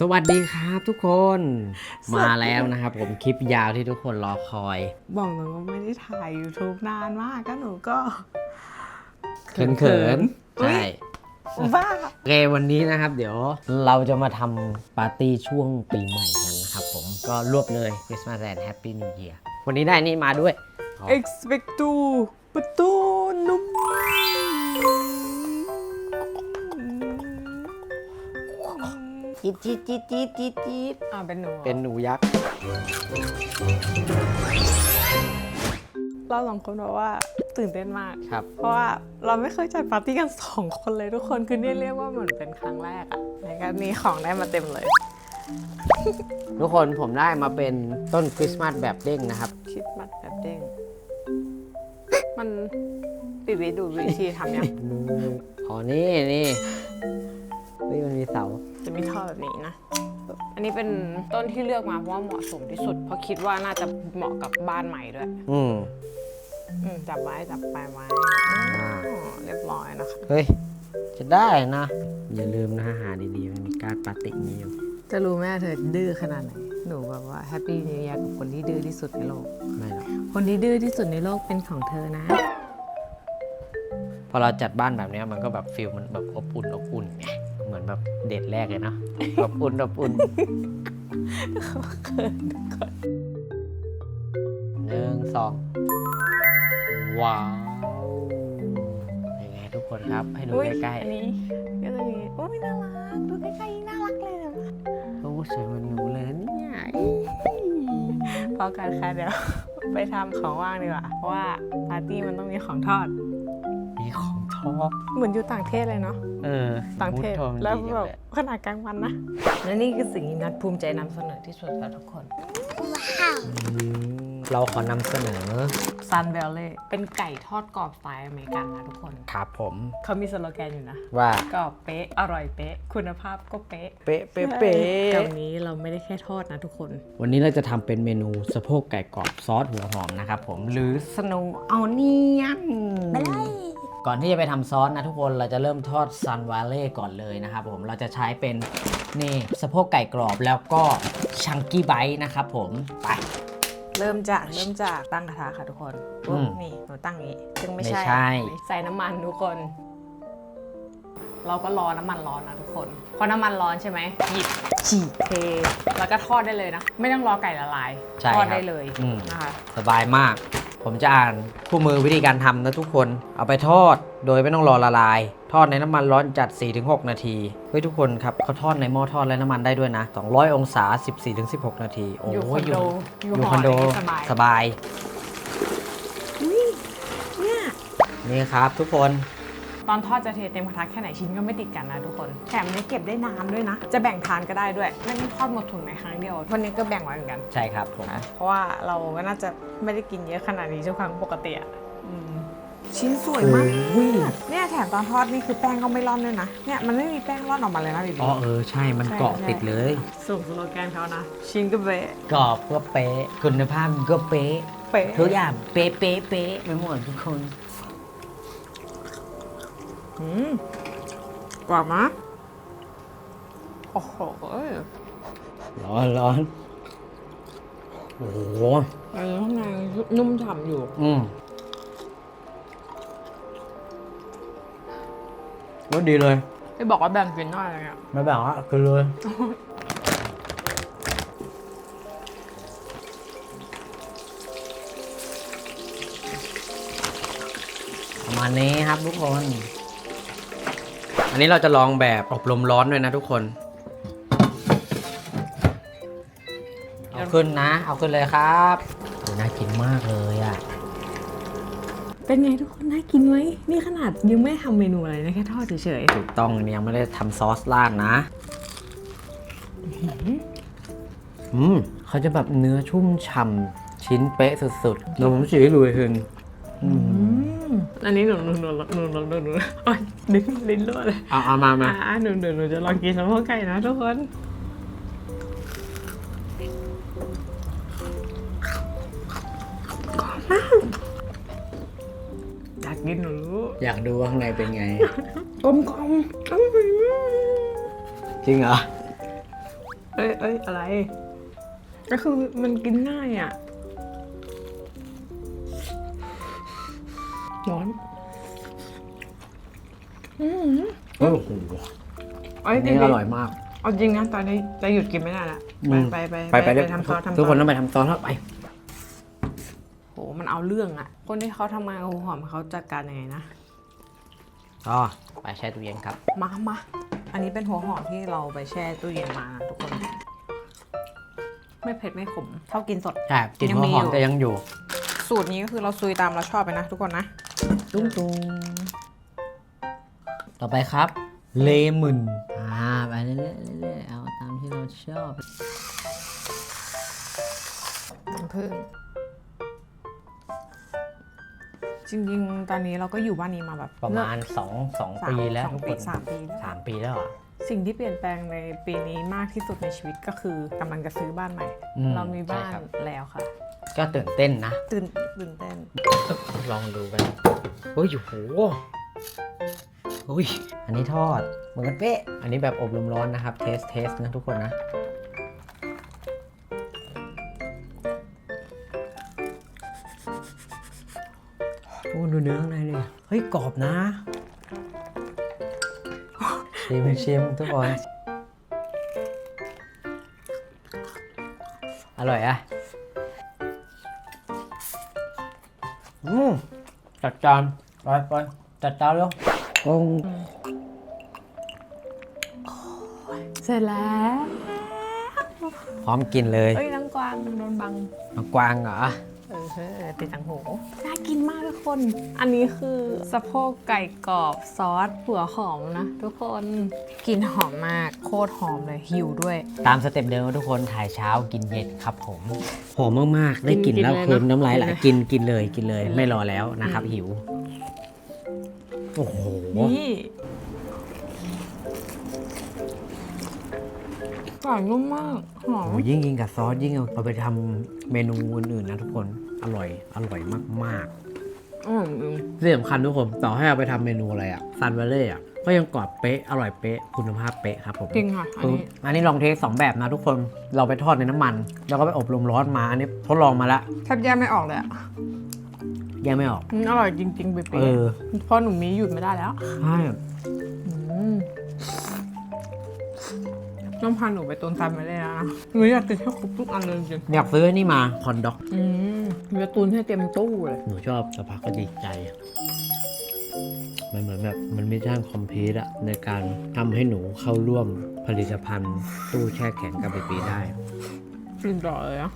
สวัสดีครับทุกคนมาแล้วนะครับผมคลิปยาวที่ทุกคนรอคอย บอกเลยว่าไม่ได้ถ่าย YouTube นานมากก็หนูก็ เขินๆอุ๊ใช่ยบ้าโอเควันนี้นะครับ เดี๋ยวเราจะมาทำปาร์ตี้ช่วงปีใหม่กันนะครับผมก็รวบเลย Christmas and Happy New Year วันนี้ได้นี่มาด้วย expecto ประตู จี๊ดจี๊ดจี๊ดจี๊ดจี๊ดจี๊ดอ่าเป็นหนูหรอเป็นหนูยักษ์ เราสองคนบอกว่าตื่นเต้นมาก ครับ เพราะว่าเราไม่เคยจัดปาร์ตี้กันสองคนเลยทุกคนคือเนี่ยเรียกว่าเหมือนเป็นครั้งแรกอะแล้วก็มีของได้มาเต็มเลย ทุกคนผมได้มาเป็นต้นคริสต์มาสแบบเด้งนะครับ คิดมัดแบบเด้ง มันปิดวิดูวิธีทำยัง อ๋อนี่นี่เฮ้ยมันมีเสา จะมีท่อแบบนี้นะ อันนี้เป็นต้นที่เลือกมาเพราะว่าเหมาะสมที่สุด เพราะคิดว่าน่าจะเหมาะกับบ้านใหม่ด้วย อืมอืมจับไว้จับไปไว้อ่าอ๋อเรียบร้อยนะคะ เฮ้ย จะได้นะ อย่าลืมนะหาดีๆ มันมีการดปาตี้นี้อยู่ จะรู้แม่เธอดื้อขนาดไหน หนูแบบว่าแฮปปี้นิว e ย r กับคนที่ดื้อที่สุดในโลก ไม่หรอก คนที่ดื้อที่สุดในโลกเป็นของเธอนะ พอเราจัดบ้านแบบเนี้ยมันก็แบบฟิลมันแบบอบอุ่นอบอุ่นไง เหมือนแบบเดทแรกเลยเนาะอบอุ่นอบอุ่นหนึ่งสองว้าวยังไงทุกคนครับให้ดูอุ๊ยใกล้อันนี้ก็จะมีโอ้ยน่ารักดูใกล้ๆยิ่งน่ารักเลยนะๆโอ้สวยเหมันหนูเลยนะเนี่ยพอกันค่ะเดี๋ยว ไปทำของว่างดีกว่าเพราะว่าปาร์ตี้มันต้องมีของทอดมี ของทอดเหมือนอยู่ต่างประเทศเลยเนาะเออต่างประเทศมูดโทนแล้วดีจังแบบเยขนาดกลางวันนะและนี่คือสิ่งที่นัดภูมิใจนำเสนอที่สุดแล้วทุกคนอืมเราขอนำเสนอซันเบลเล่เป็นไก่ทอดกรอบสไตล์อเมริกันนะทุกคนครับผมเขามีสโลแกนอยู่นะ ว่ากรอบเป๊ะ อร่อยเป๊ะ คุณภาพก็เป๊ะ เป๊ะเป๊ะเป๊ะแต่วันนี้เราไม่ได้แค่ทอดนะทุกคน วันนี้เราจะทำเป็นเมนูสะโพกไก่กรอบซอสหัวหอมนะครับผมหรือสโนว์อ n เนียนไปเลย ก่อนที่จะไปทำซอสนะทุกคนเราจะเริ่มทอดซันวาเล่ก่อนเลยนะครับผมเราจะใช้เป็นนี่สะโพกไก่กรอบแล้วก็ชังกี้ไบต์นะครับผมไป เริ่มจากเริ่มจากตั้งกระทะค่ะทุกคนปุ๊บอืมนี่หนูตั้งอย่างนี้ ซึ่งไม่ไม่ใช่ ใช่ ใส่น้ำมันทุกคน เราก็รอน้ำมันร้อนนะทุกคนพอน้ำมันร้อนใช่ไหมหยิบฉีกเทแล้วก็ทอดได้เลยนะ ไม่ต้องรอไก่ละลายใช่ทอดครับได้เลยอืม นะคะ สบายมาก ผมจะอ่านคู่มือวิธีการทำนะทุกคน เอาไปทอดโดยไม่ต้องรอละลาย ทอดในน้ำมันร้อนจัด 4-6 นาที เฮ้ยทุกคนครับเขาทอดในหม้อทอดและน้ำมันได้ด้วยนะ 200 องศา 14-16 นาที โอ้อยู่คอนโดอยู่คอนโดสบายสบายเนี่ยนี่ครับทุกคนต อนทอดจะเทเต็มกระทะแค่ไหนชิ้นก็ไม่ติดกันนะทุกคนแถมเนี่ยเก็บได้นานด้วยนะ จะแบ่งทานก็ได้ด้วยไม่ต้องทอดหมดถุงในครั้งเดียววันนี้ก็แบ่งไว้เหมือนกัน ใช่ครับผมเพราะว่าเราก็น่าจะไม่ได้กินเยอะขนาดนี้ทุกครั้งปกติอะอืมชิ้นสวยมากโอ้ยเนี่ยแถมตอนทอดนี่คือแป้งก็ไม่ร่อนด้วยนะเนี่ยมันไม่มีแป้งร่อนออกมาเลยนะบีบี อ๋อเออใช่มันใช่เกาะใช่ ติดเลยส่งสโลแกนเขานะชิ้นก็เบะกรอบก็เป๊ะคุณภาพก็เป๊ะเป๊ะทุกอย่างเป๊ะเป๊ะเป๊ะไปหมดทุกคนอืม กรอบมะโอ้โหร้อนร้อนโอ้โหอันนี้ข้างในนุ่มฉ่ำอยู่ อืมรสดีเลยที่บอกว่าแบ่งกินได้อะไรเงี้ยไม่แบบว่าคือเลยประมาณนี้ครับทุกคน อันนี้เราจะลองแบบอบลมร้อนด้วยนะทุกคน เอาขึ้นนะ เอาขึ้นเลยครับโอ้น่ากินมากเลยอะ เป็นไงทุกคนน่ากินไหมนี่ขนาดยังไม่ทำเมนูอะไรนะแค่ทอดเฉยถูกต้องยังไม่ได้ทำซอสราดนะ อืมเขาจะแบบเนื้อชุ่มฉ่ำชิ้นเป๊ะสุดๆเดี๋ยวผมสีให้ดูเลยคืนอืมๆ อันนี้หนูหนูหนูหนูหนูหนูหนูโอ๊ยดึงลิ้นรั่วเลยเอาเอามามาอ่าหนูหนูหนูจะลองกินสะโพกไก่นะทุกคนอยากกินหนูรู้อยากดูว่าข้างในเป็นไง กลมกลมอร่อยมากจริงเหรอ เอ้ยเอ้ยอะไร ก็คือมันกินง่ายอะ ร้อนอืมโอ้โหเอ้ยอันจรินี่งๆอร่อยมาก เอาจริงนะตอนนี้จะหยุดกินไม่ได้ละไปไปไปไปไปเร็วทำซอสทำซอสทุกคนต้องไปทำซอสแล้วไปโหมันเอาเรื่องอะคนที่เขาทำงานกับหัวหอมเขาจัดการยังไงนะอ๋อไปแช่ตู้เย็นครับ มามาอันนี้เป็นหัวหอมที่เราไปแช่ตู้เย็นมานะทุกคน ไม่เผ็ดไม่ขมเท่ากินสดใช่กลิ่นยังหัวมีหอมอยู่จะยังอยู่ สูตรนี้ก็คือเราซุยตามเราชอบไปนะทุกคนนะ ตุ้งตุ้งต่อไปครับ เลมอนอ่าไปเรื่อยๆเรื่อยๆเอาตามที่เราชอบน้ำผึ้งจริงๆ ตอนนี้เราก็อยู่บ้านนี้มาแบบประมาณ2สาม2ปีแล้วสองทุกปีคนสามปีแล้วสามปีแล้วเหรอะ สิ่งที่เปลี่ยนแปลงในปีนี้มากที่สุดในชีวิตก็คือกำลังจะซื้อบ้านใหม่เรามีบ้านแล้วค่ะ ก็ตื่นเต้นนะ ตื่น ตื่นเต้น ลองดูกันเฮ้ยโหเฮ้ยอันนี้ทอด เหมือนกันเป๊ะ อันนี้แบบอบลมร้อนนะครับ เทสเทสนะทุกคนนะ โอ้ดูเนื้อข้างในเลย เฮ้ย กรอบนะ ชิมชิมทุกคน อร่อยอะ อืมจัดจานไปไปจัดจานเร็วกงเสร็จแล้วพร้อมกินเลย เอ้ยน้ำกวางโดนบัง น้องกวางเหรอ เออเออติดตังหูน่ากินมากทุกคน อันนี้คือสะโพกไก่กรอบซอสหัวหอมนะทุกคนกลินหอมมากโคตรหอมเลยหิวด้วย ตามสเต็ปเดิมทุกคนถ่ายเช้ากินเย็นครับผมหอมมากๆ ได้กลิ่นกินแล้วเลยคืนเนอะน้ำลายไหลกินเลยกินกินเลยกินเลยกินเลยไม่รอแล้วนะครับหิว โอ้โหนี่ กรอบนุ่มมากหอมโอ้ยิ่งกินกับซอสยิ่งเอาเอาไปทำเมนูอื่นๆนะทุกคนอร่อยอร่อยมากอืมอืมๆที่สำคัญทุกคนต่อให้เอาไปทำเมนูอะไรอะซันเวเล่อะก็ยังกรอบเป๊ะอร่อยเป๊ะคุณภาพเป๊ะครับผม จริงค่ะ อันนี้ อันนี้ลองเทคสองแบบนะทุกคน เราไปทอดในน้ำมัน แล้วก็ไปอบลมร้อนมา อันนี้ทดลองมาแล้วแทบแยกไม่ออกเลยอะแยกไม่ออกอืมอร่อยจริงๆเป๊ะเออๆเพราะหนูมีหยุดไม่ได้แล้ว ใช่อืม ต้องพาหนูไปตูนซันไม่ได้แล้วนะหนูอยากกินให้ครบทุกอันเลยจริงอยากซื้อไอ้นี่มาคอนด็อก ๆอืมหนูจะตูนให้เต็มตู้เลย หนูชอบสักพักก็ดีใจมันเหมือนแบบมันไม่จ้างคอมพิวต์อะในการทำให้หนูเข้าร่วมผลิตภัณฑ์ ตู้แช่แข็งกับเบบีได้ กินต่อเลยอะ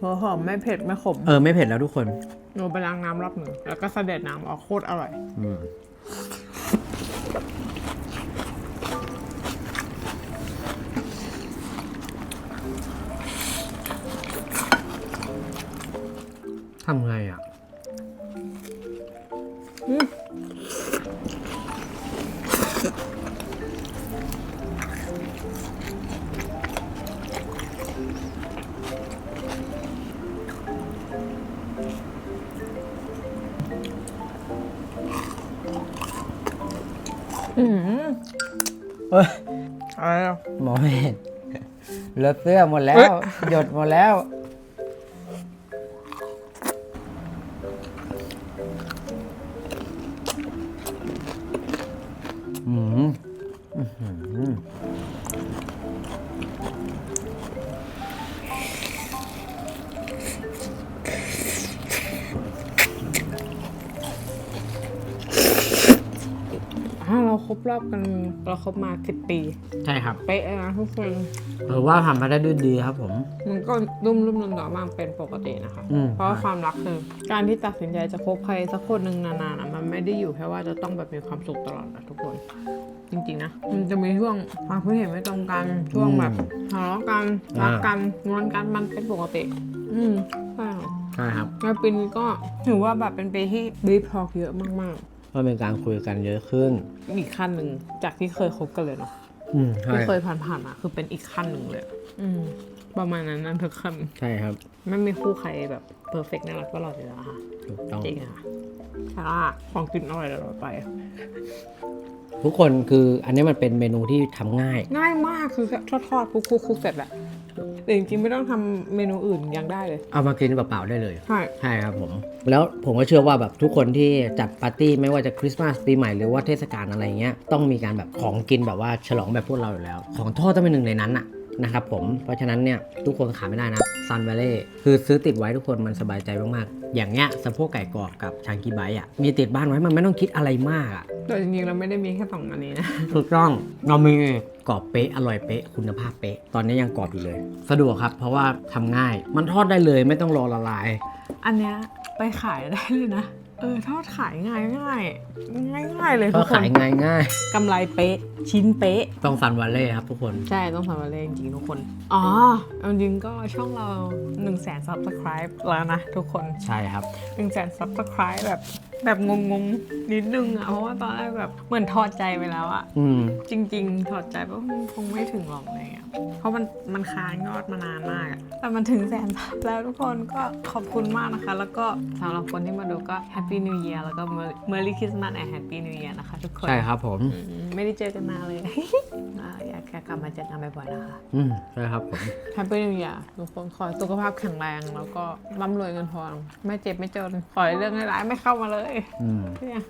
หัวหอมไม่เผ็ดไม่ขม เออ ไม่เผ็ดแล้วทุกคน หนูไปล้างน้ำรอบหนึ่งแล้วก็เสด็จน้ำออกโคตรอร่อย อืม ทำไงอะอืมเอ้ยอะไรอะหมอไม่เห็นเลอะเสื้อหมดแล้เอ้วยหยดหมดแล้ว ราครบรอบกันเราครบมาสิบปี ใช่ครับ เป๊ะเลยนะทุกคนเออว่าทำมาได้ด้วยดีครับผม มันก็รุ่มรุ่มๆดอนๆมากเป็นปกตินะคะ อืม เพราะว่าความรักคือ การที่ตัดสินใจจะคบใครสักคนหนึ่งนานๆอะมันไม่ได้อยู่แค่ว่าจะต้องแบบมีความสุขตลอดนะทุกคน จริงๆนะ มันจะมีช่วงความคิดเห็นไม่ตรงกันช่วงแบบทะเลาะกันรักกันงอนกันมันเป็นปกติ อืมใช่ค่ะ ใช่ครับ แล้วปีนี้ก็ถือว่าแบบเป็นปีที่บีพอกเยอะมาก ก็เป็นการคุยกันเยอะขึ้นๆอีกขั้นหนึ่งจากที่เคยคบกันเลยเนาะอืมใช่ที่เคยผ่านๆมาคือเป็นอีกขั้นหนึ่งเลยอะอืมประมาณนั้นนั่นทุกคใช่ครับำไม่มีคู่ใครแบบเพอร์เฟกต์น่ารักก็รอดอยู่แล้วค่ะ ถูกต้อง จริงค่ะแต่ว่าของกินอร่อยตลอดไป ทุกคนคืออันนี้มันเป็นเมนูที่ทำง่าย ง่ายมากคือแค่ทอดๆคลุกๆๆเสร็จแหละ แต่จริงๆไม่ต้องทำเมนูอื่นยังได้เลย เอามากินเปล่าๆได้เลย ใช่ ใช่ครับผม แล้วผมก็เชื่อว่าแบบทุกคนที่จัดปาร์ตี้ไม่ว่าจะคริสต์มาสปีใหม่หรือว่าเทศกาลอะไรเงี้ยต้องมีการแบบของกินแบบว่าฉลองแบบพวกเราอยู่แล้ว ของทอดต้องเป็นหนึ่งในนั้นอะ นะครับผม เพราะฉะนั้นเนี่ยทุกคนขาดไม่ได้นะซันเวเล่คือซื้อติดไว้ทุกคนมันสบายใจมากๆ อย่างเงี้ยสะโพกไก่กรอบกับชางกีไบต์อะมีติดบ้านไว้มันไม่ต้องคิดอะไรมากอะแต่จริงๆเราไม่ได้มีแค่สองอันนี้นะถูกต้องเรามีกรอบเป๊ะอร่อยเป๊ะคุณภาพเป๊ะตอนนี้ยังกรอบอยู่เลย สะดวกครับ เพราะว่าทำง่าย มันทอดได้เลยไม่ต้องรอละลาย อันเนี้ยไปขายได้เลยนะ เออทอดขายง่ายง่ายง่ายง่ายๆเลยก็ทุกคนขายง่ายง่ายกำไรเป๊ะ ชิ้นเป๊ะ ๆต้องซันวาเล่ครับทุกคน ใช่ต้องทำมาเล่นจริงๆทุกคน อ๋อเอาจริงก็ช่องเรา1นึ่งแสน subscribe แล้วนะทุกคน ใช่ครับ1นึ่งแสน subscribe แบบ แบบงงๆนิดนึงอะเพราะว่าตอนแรกแบบเหมือนถอดใจไปแล้วอะอืม จริง ๆ ถอดใจว่ามันคงไม่ถึงหรอกอะไรเงี้ยเพราะมันมันค้างยอดมานานมากอะแต่มันถึงแสนซับแล้วทุกคนก็ขอบคุณมากนะคะ แล้วก็สำหรับคนที่มาดูก็ Happy New Year แล้วก็ Merry Christmas and Happy New Year นะคะ ทุกคนใช่ครับผม อืมไม่ได้เจอกันนานเลย อ่าอยากกลับมาเจอกันบ่อยๆนะคะ อืมใช่ครับผม Happy New Year ทุกคนขอให้สุขภาพแข็งแรง แล้วก็ร่ำรวยเงินทอง ไม่เจ็บไม่จน ขอให้เรื่องร้ายๆไม่เข้ามาเลยอืมเนี่ย